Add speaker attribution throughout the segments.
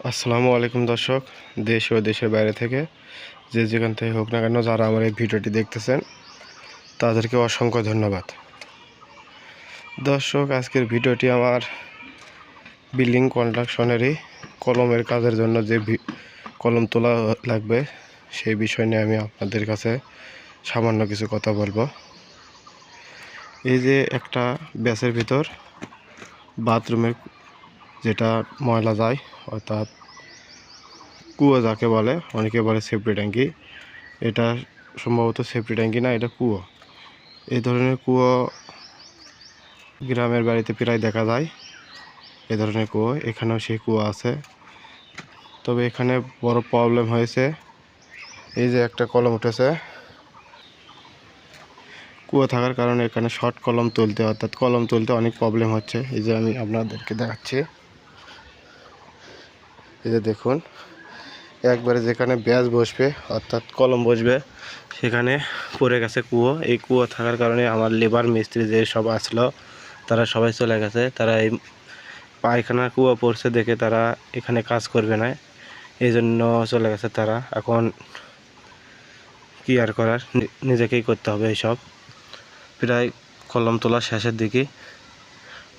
Speaker 1: আসসালামু আলাইকুম দর্শক, দেশ ও দেশের বাইরে থেকে যে যেখান থেকে হোক না কেন যারা আমার এই ভিডিওটি দেখতেছেন, তাদেরকে অসংখ্য ধন্যবাদ। দর্শক, আজকের ভিডিওটি আমার বিল্ডিং কনস্ট্রাকশনেরই কলমের কাজের জন্য যে কলম তোলা লাগবে, সেই বিষয় নিয়ে আমি আপনাদের কাছে সামান্য কিছু কথা বলব। এই যে একটা ব্যাসের ভিতর বাথরুমের যেটা ময়লা যায়, অর্থাৎ কুয়ো যাকে বলে, অনেকে বলে সেফটি ট্যাঙ্কি। এটা সম্ভবত সেফটি ট্যাঙ্কি না, এটা কুয়ো। এই ধরনের কুয়ো গ্রামের বাড়িতে প্রায় দেখা যায়, এ ধরনের কুয়ো। এখানেও সেই কুয়ো আছে। তবে এখানে বড় প্রবলেম হয়েছে, এই যে একটা কলম উঠেছে। কুয়ো থাকার কারণে এখানে শর্ট কলম তুলতে, অর্থাৎ কলম তুলতে অনেক প্রবলেম হচ্ছে। এই যে আমি আপনাদেরকে দেখাচ্ছি। এই যে দেখুন, একবারে যেখানে ব্যাস বসবে, অর্থাৎ কলম বসবে, সেখানে পড়ে গেছে কুয়ো। এই কুয়ো থাকার কারণে আমার লেবার মিস্ত্রি যে সব আসলো, তারা সবাই চলে গেছে। তারা এই পায়খানা কুয়ো পড়ছে দেখে তারা এখানে কাজ করবে না। এই জন্য চলে গেছে তারা। এখন কি আর করার? নিজেকেই করতে হবে এইসব। প্রায় কলম তোলা শেষের দিকে,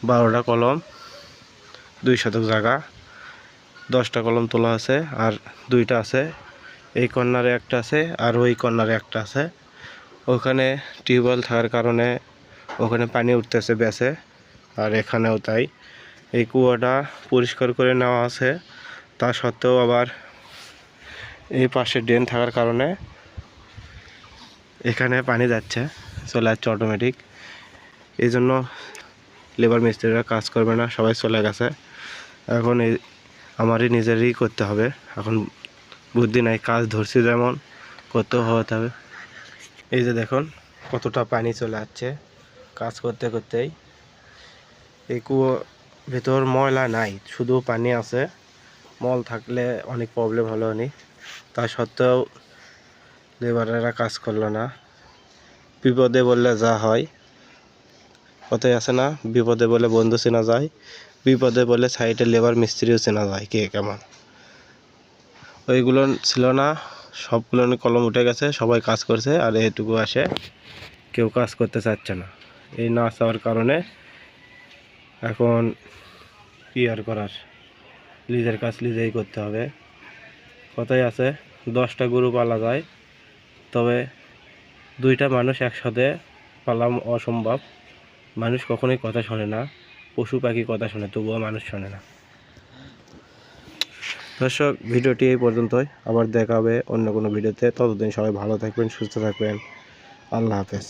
Speaker 1: বারোটা কলম, দুই শতক জায়গা। দশটা কলম তোলা আছে আর দুইটা আছে। এই কর্নারে একটা আছে আর ওই কর্নারে একটা আছে। ওখানে টিউবওয়েল থাকার কারণে ওখানে পানি উঠতেছে ব্যাসে, আর এখানেও তাই। এই কুয়াটা পরিষ্কার করে নেওয়া আছে। তা সত্ত্বেও আবার এই পাশে ড্রেন থাকার কারণে এখানে পানি যাচ্ছে, চলে যাচ্ছে অটোমেটিক এই জন্য লেবার মিস্ত্রিরা কাজ করবে না, সবাই চলে গেছে। এখন এই আমারই নিজেরই করতে হবে। এখন বুদ্ধি নাই, কাজ ধরছি যেমন, করতেও হতে হবে। এই যে দেখুন, কতটা পানি চলে আসছে কাজ করতে করতেই। এই কুয়ো ভেতর ময়লা নাই, শুধু পানি আছে। মল থাকলে অনেক প্রবলেম হলো নি তা সত্ত্বেও লেবারেরা কাজ করল না। বিপদে বললে যা হয়। কথাই আছে না, বিপদে বলে বন্ধু চেনা যায়, বিপদে বলে সাইডে লেবার মিস্ত্রিও চেনা যায়, কে কেমন? ওইগুলো ছিল না, সবগুলো কলম উঠে গেছে, সবাই কাজ করছে, আর এটুকু আসে, কেউ কাজ করতে চাচ্ছে না। এই না চাওয়ার কারণে এখন কি আর করার? লিজের কাজ লিজেই করতে হবে। কথাই আছে, দশটা গরু পালা যায়, তবে দুইটা মানুষ একসাথে পালা অসম্ভব। মানুষ কখনোই কথা শোনে না, পশু পাখি কথা শোনে, তবুও মানুষ শোনে না। দর্শক, ভিডিওটি এই পর্যন্তই। আবার দেখা হবে অন্য কোনো ভিডিওতে। ততদিন সবাই ভালো থাকবেন, সুস্থ থাকবেন। আল্লাহ হাফেজ।